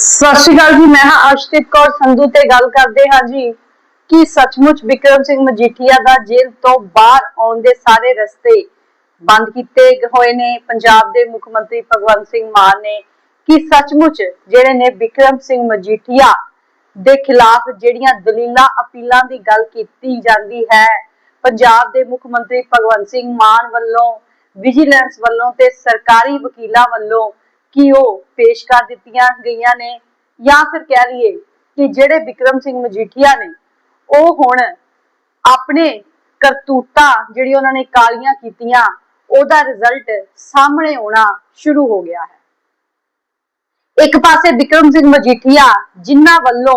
ਸਤਿ ਸ਼੍ਰੀ ਅਕਾਲ ਜੀ, ਮੈਂ ਹਾਂ ਅਰਸ਼ਦੀਪ ਕੌਰ ਸੰਧੂ ਤੇ ਗੱਲ ਕਰਦੇ ਹਾਂ ਜੀ ਕਿ ਸੱਚਮੁੱਚ ਵਿਕਰਮ ਸਿੰਘ ਮਜੀਠੀਆ ਦਾ ਜੇਲ੍ਹ ਤੋਂ ਬਾਹਰ ਆਉਣ ਦੇ ਸਾਰੇ ਰਸਤੇ ਬੰਦ ਕੀਤੇ ਹੋਏ ਨੇ। ਪੰਜਾਬ ਦੇ ਮੁੱਖ ਮੰਤਰੀ ਭਗਵੰਤ ਸਿੰਘ ਮਾਨ ਨੇ ਕਿ ਸੱਚਮੁੱਚ ਜਿਹੜੇ ਨੇ ਵਿਕਰਮ ਸਿੰਘ ਮਜੀਠੀਆ ਦੇ ਖਿਲਾਫ ਜਿਹੜੀਆਂ ਦਲੀਲਾਂ, ਅਪੀਲਾਂ ਦੀ ਗੱਲ ਕੀਤੀ ਜਾਂਦੀ ਹੈ, ਪੰਜਾਬ ਦੇ ਮੁੱਖ ਮੰਤਰੀ ਭਗਵੰਤ ਸਿੰਘ ਮਾਨ ਵੱਲੋਂ, ਵਿਜੀਲੈਂਸ ਵੱਲੋਂ ਤੇ ਸਰਕਾਰੀ ਵਕੀਲਾਂ ਵੱਲੋਂ ਕਿ ਉਹ ਪੇਸ਼ ਕਰ ਦਿੱਤੀਆਂ ਗਈਆਂ ਨੇ ਜਾਂ ਫਿਰ ਕਹਿ ਲਈਏ ਕਿ ਜਿਹੜੇ ਵਿਕਰਮ ਸਿੰਘ ਮਜੀਠੀਆ ਨੇ, ਉਹ ਹੁਣ ਆਪਣੇ ਕਰਤੂਤਾਂ ਜਿਹੜੀ ਉਹਨਾਂ ਨੇ ਕਾਲੀਆਂ ਕੀਤੀਆਂ, ਉਹਦਾ ਰਿਜ਼ਲਟ ਸਾਹਮਣੇ ਆਉਣਾ ਸ਼ੁਰੂ ਹੋ ਗਿਆ ਹੈ। ਇੱਕ ਪਾਸੇ ਵਿਕਰਮ ਸਿੰਘ ਮਜੀਠੀਆ, ਜਿਨ੍ਹਾਂ ਵੱਲੋਂ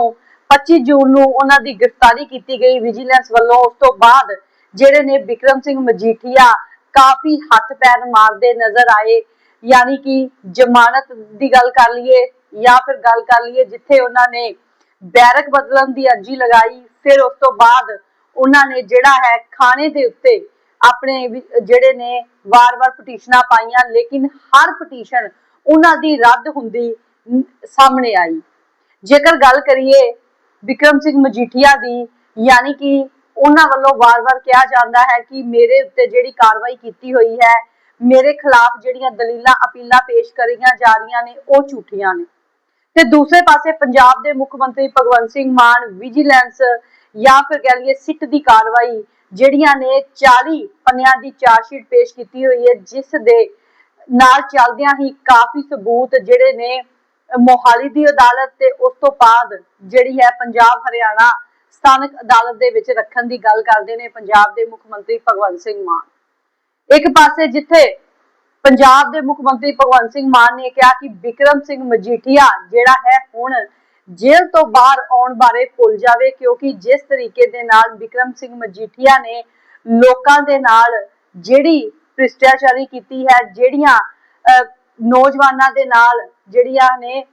25 ਜੂਨ ਨੂੰ ਉਹਨਾਂ ਦੀ ਗ੍ਰਿਫਤਾਰੀ ਕੀਤੀ ਗਈ ਵਿਜੀਲੈਂਸ ਵੱਲੋਂ, ਉਸ ਤੋਂ ਬਾਅਦ ਜਿਹੜੇ ਨੇ ਵਿਕਰਮ ਸਿੰਘ ਮਜੀਠੀਆ ਕਾਫੀ ਹੱਥ ਪੈਰ ਮਾਰਦੇ ਨਜ਼ਰ ਆਏ ਯਾਨੀ ਕਿ ਜ਼ਮਾਨਤ ਦੀ ਗੱਲ ਕਰ ਲਈਏ ਜਾਂ ਫਿਰ ਗੱਲ ਕਰ ਲਈਏ ਜਿੱਥੇ ਉਹਨਾਂ ਨੇ ਬੈਰਕ ਬਦਲਣ ਦੀ ਅਰਜ਼ੀ ਲਗਾਈ, ਫਿਰ ਉਸ ਤੋਂ ਬਾਅਦ ਉਹਨਾਂ ਨੇ ਜਿਹੜਾ ਹੈ ਖਾਣੇ ਦੇ ਉੱਤੇ ਆਪਣੇ ਜਿਹੜੇ ਨੇ ਵਾਰ-ਵਾਰ ਪਟੀਸ਼ਨਾਂ ਪਾਈਆਂ, ਲੇਕਿਨ ਹਰ ਪਟੀਸ਼ਨ ਉਹਨਾਂ ਦੀ ਰੱਦ ਹੁੰਦੀ ਸਾਹਮਣੇ ਆਈ। ਜੇਕਰ ਗੱਲ ਕਰੀਏ ਵਿਕਰਮ ਸਿੰਘ ਮਜੀਠੀਆ ਦੀ, ਯਾਨੀ ਕਿ ਉਹਨਾਂ ਵੱਲੋਂ ਵਾਰ-ਵਾਰ ਕਿਹਾ ਜਾਂਦਾ ਹੈ ਕਿ ਮੇਰੇ ਉੱਤੇ ਜਿਹੜੀ ਕਾਰਵਾਈ ਕੀਤੀ ਹੋਈ ਹੈ ਮੇਰੇ ਖਿਲਾਫ ਜਿਹੜੀਆਂ ਦਲੀਲਾਂ ਅਪੀਲਾਂ ਪੇਸ਼ ਕਰੀਆਂ ਜਾ ਰਹੀਆਂ ਨੇ, ਉਹ ਝੂਠੀਆਂ ਨੇ। ਤੇ ਦੂਸਰੇ ਪਾਸੇ ਪੰਜਾਬ ਦੇ ਮੁੱਖ ਮੰਤਰੀ ਭਗਵੰਤ ਸਿੰਘ ਮਾਨ ਵਿਜੀਲੈਂਸ ਜਾਂ ਫਿਰ ਕਹਿ ਲਈਏ ਸਿੱਟ ਦੀ ਕਾਰਵਾਈ ਜਿਹੜੀਆਂ ਨੇ 40 ਪੰਨਿਆਂ ਦੀ ਚਾਰਜਸ਼ੀਟ ਪੇਸ਼ ਕੀਤੀ ਹੋਈ ਹੈ, ਜਿਸ ਦੇ ਨਾਲ ਚੱਲਦਿਆਂ ਹੀ ਕਾਫੀ ਸਬੂਤ ਜਿਹੜੇ ਨੇ, ਮੋਹਾਲੀ ਦੀ ਅਦਾਲਤ ਤੇ ਉਸ ਤੋਂ ਬਾਅਦ ਜਿਹੜੀ ਹੈ ਪੰਜਾਬ ਹਰਿਆਣਾ ਸਥਾਨਕ ਅਦਾਲਤ ਦੇ ਵਿੱਚ ਰੱਖਣ ਦੀ ਗੱਲ ਕਰਦੇ ਨੇ ਪੰਜਾਬ ਦੇ ਮੁੱਖ ਮੰਤਰੀ ਭਗਵੰਤ ਸਿੰਘ ਮਾਨ। ਇੱਕ ਪਾਸੇ ਜਿੱਥੇ ਪੰਜਾਬ ਦੇ ਮੁੱਖ ਮੰਤਰੀ ਭਗਵੰਤ ਸਿੰਘ ਮਾਨ ਨੇ ਕਿਹਾ ਕਿ ਵਿਕਰਮ ਸਿੰਘ ਮਜੀਠੀਆ ਜਿਹੜਾ ਹੈ ਹੁਣ ਜੇਲ੍ਹ ਤੋਂ ਬਾਹਰ ਆਉਣ ਬਾਰੇ ਭੁੱਲ ਜਾਵੇ, ਕਿਉਂਕਿ ਜਿਸ ਤਰੀਕੇ ਦੇ ਨਾਲ ਵਿਕਰਮ ਸਿੰਘ ਮਜੀਠੀਆ ਨੇ ਲੋਕਾਂ ਦੇ ਨਾਲ ਜਿਹੜੀ ਭ੍ਰਿਸ਼ਟਾਚਾਰੀ ਕੀਤੀ ਹੈ, ਜਿਹੜੀਆਂ ਨੌਜਵਾਨਾਂ ਦੇ ਨਾਲ ਜਿਹੜੀਆਂ ਨੇ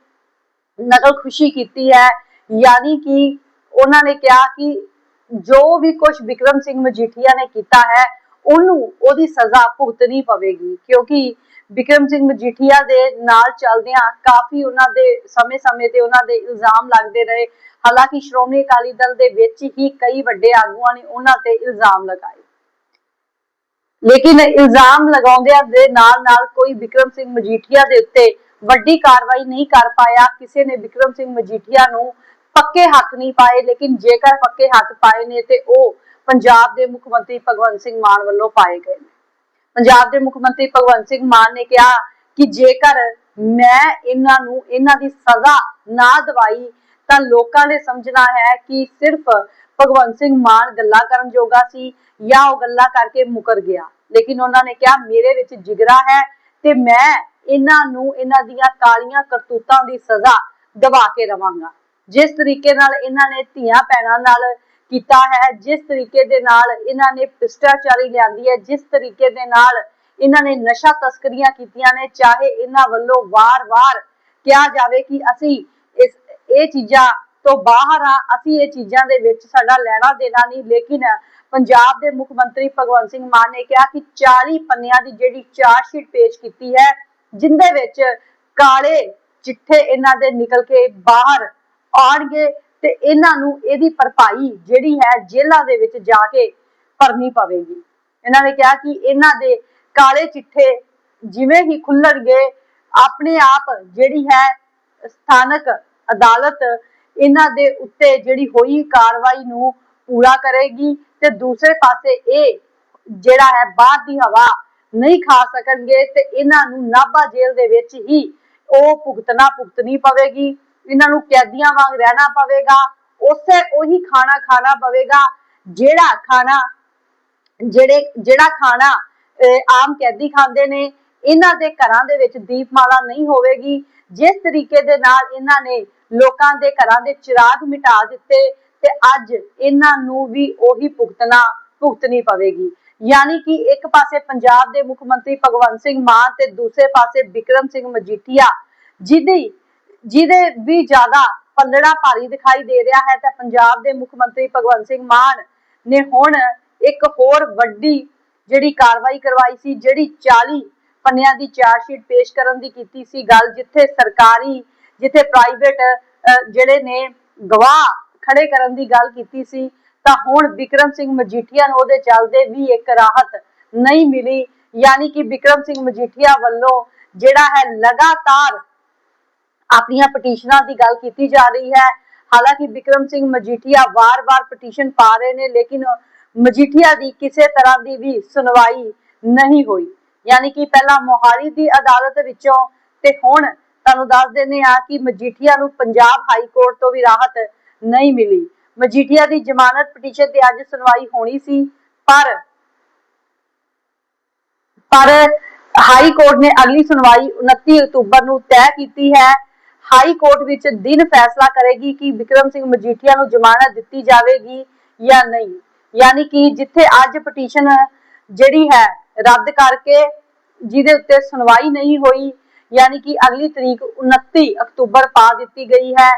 ਨਕਲ ਖੁਸ਼ੀ ਕੀਤੀ ਹੈ, ਯਾਨੀ ਕਿ ਉਹਨਾਂ ਨੇ ਕਿਹਾ ਕਿ ਜੋ ਵੀ ਕੁਝ ਵਿਕਰਮ ਸਿੰਘ ਮਜੀਠੀਆ ਨੇ ਕੀਤਾ ਹੈ ਉਹਨੂੰ ਉਹਦੀ ਸਜ਼ਾ ਭੁਗਤਣੀ ਪਵੇਗੀ। ਕਿਉਂਕਿ ਵਿਕਰਮ ਸਿੰਘ ਮਜੀਠੀਆ ਦੇ ਨਾਲ ਚੱਲਦਿਆਂ ਕਾਫੀ ਉਹਨਾਂ ਦੇ ਸਮੇਂ-ਸਮੇਂ ਤੇ ਉਹਨਾਂ ਦੇ ਇਲਜ਼ਾਮ ਲੱਗਦੇ ਰਹੇ। ਹਾਲਾਂਕਿ ਸ਼੍ਰੋਮਣੀ ਅਕਾਲੀ ਦਲ ਦੇ ਵਿੱਚ ਹੀ ਕਈ ਵੱਡੇ ਆਗੂਆਂ ਨੇ ਉਹਨਾਂ ਤੇ ਇਲਜ਼ਾਮ ਲਗਾਏ। ਲੇਕਿਨ ਇਲਜ਼ਾਮ ਲਗਾਉਂਦਿਆਂ ਦੇ ਨਾਲ-ਨਾਲ ਕੋਈ ਵਿਕਰਮ ਸਿੰਘ ਮਜੀਠੀਆ ਦੇ ਉੱਤੇ ਵੱਡੀ ਕਾਰਵਾਈ ਨਹੀਂ ਕਰ ਪਾਇਆ। ਕਿਸੇ ਨੇ ਵਿਕਰਮ ਸਿੰਘ ਮਜੀਠੀਆ ਨੂੰ ਪੱਕੇ ਹੱਥ ਨਹੀਂ ਪਾਏ, ਲੇਕਿਨ ਜੇਕਰ ਪੱਕੇ ਹੱਥ ਪਾਏ ਨੇ ਤੇ ਉਹ ਪੰਜਾਬ ਦੇ ਮੁੱਖ ਮੰਤਰੀ ਭਗਵੰਤ ਸਿੰਘ ਮਾਨ ਵੱਲੋਂ ਪਾਏ ਗਏ ਪੰਜਾਬ ਦੇ ਮੁੱਖ ਮੰਤਰੀ ਭਗਵੰਤ ਸਿੰਘ ਮਾਨ ਨੇ ਕਿਹਾ ਕਿ ਜੇਕਰ ਮੈਂ ਇਹਨਾਂ ਨੂੰ, ਇਹਨਾਂ ਦੀ ਸਜ਼ਾ ਨਾ ਦਵਾਈ, ਤਾਂ ਲੋਕਾਂ ਨੇ ਸਮਝਣਾ ਹੈ ਕਿ ਸਿਰਫ ਭਗਵੰਤ ਸਿੰਘ ਮਾਨ ਗੱਲਾਂ ਕਰਨ ਜੋਗਾ ਸੀ ਜਾਂ ਉਹ ਗੱਲਾਂ ਕਰਕੇ ਮੁਕਰ ਗਿਆ। ਲੇਕਿਨ ਉਹਨਾਂ ਨੇ ਕਿਹਾ, ਮੇਰੇ ਵਿੱਚ ਜਿਗਰਾ ਹੈ ਤੇ ਮੈਂ ਇਹਨਾਂ ਨੂੰ, ਇਹਨਾਂ ਦੀਆਂ ਕਾਲੀਆਂ ਕਰਤੂਤਾਂ ਦੀ ਸਜ਼ਾ ਦਵਾ ਕੇ ਰਵਾਂਗਾ। ਜਿਸ ਤਰੀਕੇ ਨਾਲ ਇਹਨਾਂ ਨੇ ਧੀਆਂ ਭੈਣਾਂ ਨਾਲ ਕੀਤਾ ਹੈ, ਜਿਸ ਤਰੀਕੇ ਦੇ ਨਾਲ ਇਹਨਾਂ ਨੇ ਭ੍ਰਿਸ਼ਟਾਚਾਰੀ ਲਿਆਂਦੀ ਹੈ, ਜਿਸ ਤਰੀਕੇ ਦੇ ਨਾਲ ਇਹਨਾਂ ਨੇ ਨਸ਼ਾ ਤਸਕਰੀਆਂ ਕੀਤੀਆਂ ਨੇ, ਚਾਹੇ ਇਹਨਾਂ ਵੱਲੋਂ ਵਾਰ-ਵਾਰ ਕਿਹਾ ਜਾਵੇ ਕਿ ਅਸੀਂ ਇਸ, ਇਹ ਚੀਜ਼ਾਂ ਤੋਂ ਬਾਹਰ ਆ ਅਸੀਂ ਇਹ ਚੀਜ਼ਾਂ ਦੇ ਵਿੱਚ ਸਾਡਾ ਲੈਣਾ ਦੇਣਾ ਨਹੀਂ, ਲੇਕਿਨ ਪੰਜਾਬ ਦੇ ਮੁੱਖ ਮੰਤਰੀ ਭਗਵੰਤ ਸਿੰਘ ਮਾਨ ਨੇ ਕਿਹਾ ਕਿ 40 ਪੰਨਿਆਂ ਦੀ ਜਿਹੜੀ ਚਾਰਜਸ਼ੀਟ ਪੇਸ਼ ਕੀਤੀ ਹੈ, ਜਿੰਦੇ ਵਿੱਚ ਕਾਲੇ ਚਿੱਠੇ ਇਹਨਾਂ ਦੇ ਨਿਕਲ ਕੇ ਬਾਹਰ ਆਉਣਗੇ ਤੇ ਇਹਨਾਂ ਨੂੰ ਇਹਦੀ ਭਰਪਾਈ ਜਿਹੜੀ ਹੈ ਜੇਲ੍ਹਾਂ ਦੇ ਵਿੱਚ ਜਾ ਕੇ ਭਰਨੀ ਪਵੇਗੀ। ਇਹਨਾਂ ਨੇ ਕਿਹਾ ਕਿ ਇਹਨਾਂ ਦੇ ਕਾਲੇ ਚਿੱਠੇ ਜਿਵੇਂ ਹੀ ਖੁੱਲਣਗੇ ਆਪਣੇ ਆਪ ਜਿਹੜੀ ਹੈ ਸਥਾਨਕ ਅਦਾਲਤ ਇਹਨਾਂ ਦੇ ਉੱਤੇ ਜਿਹੜੀ ਹੋਈ ਕਾਰਵਾਈ ਨੂੰ ਪੂਰਾ ਕਰੇਗੀ ਤੇ ਦੂਸਰੇ ਪਾਸੇ ਇਹ ਜਿਹੜਾ ਹੈ ਬਾਹਰ ਦੀ ਹਵਾ ਨਹੀਂ ਖਾ ਸਕਣਗੇ ਤੇ ਇਹਨਾਂ ਨੂੰ ਨਾਭਾ ਜੇਲ੍ਹ ਦੇ ਵਿੱਚ ਹੀ ਉਹ ਭੁਗਤਣਾ ਭੁਗਤਣੀ ਪਵੇਗੀ। ਇਹਨਾਂ ਨੂੰ ਕੈਦੀਆਂ ਵਾਂਗ ਰਹਿਣਾ ਪਵੇਗਾ, ਉਸੇ ਉਹੀ ਖਾਣਾ ਖਾਣਾ ਪਵੇਗਾ, ਜਿਹੜਾ ਖਾਣਾ, ਜਿਹੜੇ, ਜਿਹੜਾ ਖਾਣਾ ਆਮ ਕੈਦੀ ਖਾਂਦੇ ਨੇ, ਇਹਨਾਂ ਦੇ ਘਰਾਂ ਦੇ ਵਿੱਚ ਦੀਪਮਾਲਾ ਨਹੀਂ ਹੋਵੇਗੀ। ਜਿਸ ਤਰੀਕੇ ਦੇ ਨਾਲ ਇਹਨਾਂ ਨੇ ਲੋਕਾਂ ਦੇ ਘਰਾਂ ਦੇ ਚਿਰਾਗ ਮਿਟਾ ਦਿੱਤੇ ਤੇ ਅੱਜ ਇਹਨਾਂ ਨੂੰ ਵੀ ਉਹੀ ਭੁਗਤਣਾ, ਭੁਗਤਣੀ ਪਵੇਗੀ। ਯਾਨੀ ਕਿ ਇੱਕ ਪਾਸੇ ਪੰਜਾਬ ਦੇ ਮੁੱਖ ਮੰਤਰੀ ਭਗਵੰਤ ਸਿੰਘ ਮਾਨ ਤੇ ਦੂਸਰੇ ਪਾਸੇ ਵਿਕਰਮ ਸਿੰਘ ਮਜੀਠੀਆ, ਜਿਹਦੀ ਜਿਹਦੇ ਵੀ ਜ਼ਿਆਦਾ ਪੱਲੜਾ ਭਾਰੀ ਦਿਖਾਈ ਦੇ ਰਿਹਾ ਹੈ, ਤਾਂ ਪੰਜਾਬ ਦੇ ਮੁੱਖ ਮੰਤਰੀ ਭਗਵੰਤ ਸਿੰਘ ਮਾਨ ਨੇ ਹੁਣ ਇੱਕ ਹੋਰ ਵੱਡੀ ਜਿਹੜੀ ਕਾਰਵਾਈ ਕਰਵਾਈ ਸੀ, ਜਿਹੜੀ 40 ਪੰਨਿਆਂ ਦੀ ਚਾਰਜਸ਼ੀਟ ਪੇਸ਼ ਕਰਨ ਦੀ ਕੀਤੀ ਸੀ ਗੱਲ, ਜਿੱਥੇ ਸਰਕਾਰੀ, ਜਿੱਥੇ ਪ੍ਰਾਈਵੇਟ ਜਿਹੜੇ ਨੇ ਗਵਾਹ ਖੜੇ ਕਰਨ ਦੀ ਗੱਲ ਕੀਤੀ ਸੀ, ਤਾਂ ਹੁਣ ਵਿਕਰਮ ਸਿੰਘ ਮਜੀਠੀਆ ਨੂੰ ਉਹਦੇ ਚੱਲਦੇ ਵੀ ਇੱਕ ਰਾਹਤ ਨਹੀਂ ਮਿਲੀ। ਯਾਨੀ ਕਿ ਵਿਕਰਮ ਸਿੰਘ ਮਜੀਠੀਆ ਵੱਲੋਂ ਜਿਹੜਾ ਹੈ ਲਗਾਤਾਰ ਆਪਣੀਆਂ ਪਟੀਸ਼ਨਾਂ ਦੀ ਗੱਲ ਕੀਤੀ ਜਾ ਰਹੀ ਹੈ। ਹਾਲਾਂਕਿ ਵਿਕਰਮ ਸਿੰਘ ਮਜੀਠੀਆ ਵਾਰ-ਵਾਰ ਪਟੀਸ਼ਨ ਪਾ ਰਹੇ ਨੇ, ਲੇਕਿਨ ਮਜੀਠੀਆ ਦੀ ਕਿਸੇ ਤਰ੍ਹਾਂ ਦੀ ਵੀ ਸੁਣਵਾਈ ਨਹੀਂ ਹੋਈ। ਯਾਨੀ ਕਿ ਪਹਿਲਾਂ ਮੋਹਾਲੀ ਦੀ ਅਦਾਲਤ ਵਿੱਚੋਂ, ਤੇ ਹੁਣ ਤੁਹਾਨੂੰ ਦੱਸ ਦਿੰਦੇ ਆ ਕਿ ਮਜੀਠੀਆ ਨੂੰ ਪੰਜਾਬ ਹਾਈ ਕੋਰਟ ਤੋਂ ਵੀ ਰਾਹਤ ਨਹੀਂ ਮਿਲੀ। ਮਜੀਠੀਆ ਦੀ ਜ਼ਮਾਨਤ ਪਟੀਸ਼ਨ ਤੇ ਅੱਜ ਸੁਣਵਾਈ ਹੋਣੀ ਸੀ, ਪਰ ਪਰ ਹਾਈ ਕੋਰਟ ਨੇ ਅਗਲੀ ਸੁਣਵਾਈ 29 ਅਕਤੂਬਰ ਨੂੰ ਤੈਅ ਕੀਤੀ ਹੈ। ਹਾਈ ਕੋਰਟ ਵਿੱਚ ਦਿਨ ਫੈਸਲਾ ਕਰੇਗੀ ਕਿ ਵਿਕਰਮ ਸਿੰਘ ਮਜੀਠੀਆ ਨੂੰ ਜ਼ਮਾਨਤ ਦਿੱਤੀ ਜਾਵੇਗੀ ਜਾਂ ਨਹੀਂ। ਯਾਨੀ ਕਿ ਜਿੱਥੇ ਅੱਜ ਪਟੀਸ਼ਨ ਜਿਹੜੀ ਹੈ ਰੱਦ ਕਰਕੇ ਜਿਹਦੇ ਉੱਤੇ ਸੁਣਵਾਈ ਨਹੀਂ ਹੋਈ, ਯਾਨੀ ਕਿ ਅਗਲੀ ਤਰੀਕ 29 ਅਕਤੂਬਰ ਪਾ ਦਿੱਤੀ ਗਈ ਹੈ,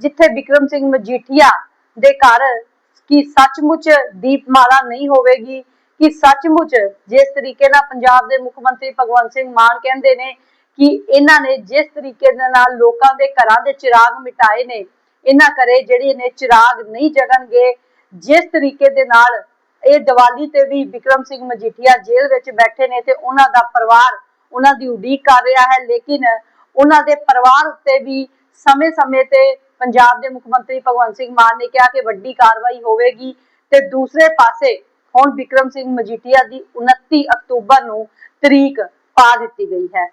ਜਿੱਥੇ ਵਿਕਰਮ ਸਿੰਘ ਮਜੀਠੀਆ ਦੇ ਘਰ ਕੀ ਸੱਚਮੁੱਚ ਦੀਪਮਾਲਾ ਨਹੀਂ ਹੋਵੇਗੀ, ਕਿ ਸੱਚਮੁੱਚ ਜਿਸ ਤਰੀਕੇ ਨਾਲ ਪੰਜਾਬ ਦੇ ਮੁੱਖ ਮੰਤਰੀ ਭਗਵੰਤ ਸਿੰਘ ਮਾਨ ਕਹਿੰਦੇ ਨੇ ਕਿ ਇਹਨਾਂ ਨੇ ਜਿਸ ਤਰੀਕੇ ਦੇ ਨਾਲ ਲੋਕਾਂ ਦੇ ਘਰਾਂ ਦੇ ਚਿਰਾਗ ਮਿਟਾਏ ਨੇ, ਇਹਨਾਂ ਕਰੇ ਜਿਹੜੇ ਨੇ ਚਿਰਾਗ ਨਹੀਂ ਜਗਣਗੇ, ਜਿਸ ਤਰੀਕੇ ਦੇ ਨਾਲ ਇਹ ਦੀਵਾਲੀ ਤੇ ਵੀ ਵਿਕਰਮ ਸਿੰਘ ਮਜੀਠੀਆ ਜੇਲ੍ਹ ਵਿੱਚ ਬੈਠੇ ਨੇ ਤੇ ਉਹਨਾਂ ਦਾ ਪਰਿਵਾਰ ਉਹਨਾਂ ਦੀ ਉਡੀਕ ਕਰ ਰਿਹਾ ਹੈ, ਲੇਕਿਨ ਉਹਨਾਂ ਦੇ ਪਰਿਵਾਰ ਉੱਤੇ ਵੀ ਸਮੇਂ-ਸਮੇਂ ਤੇ ਪੰਜਾਬ ਦੇ ਮੁੱਖ ਮੰਤਰੀ ਭਗਵੰਤ ਸਿੰਘ ਮਾਨ ਨੇ ਕਿਹਾ ਕਿ ਵੱਡੀ ਕਾਰਵਾਈ ਹੋਵੇਗੀ ਤੇ ਦੂਸਰੇ ਪਾਸੇ ਹੁਣ ਵਿਕਰਮ ਸਿੰਘ ਮਜੀਠੀਆ ਦੀ 29 ਅਕਤੂਬਰ ਨੂੰ ਤਰੀਕ ਪਾ ਦਿੱਤੀ ਗਈ ਹੈ।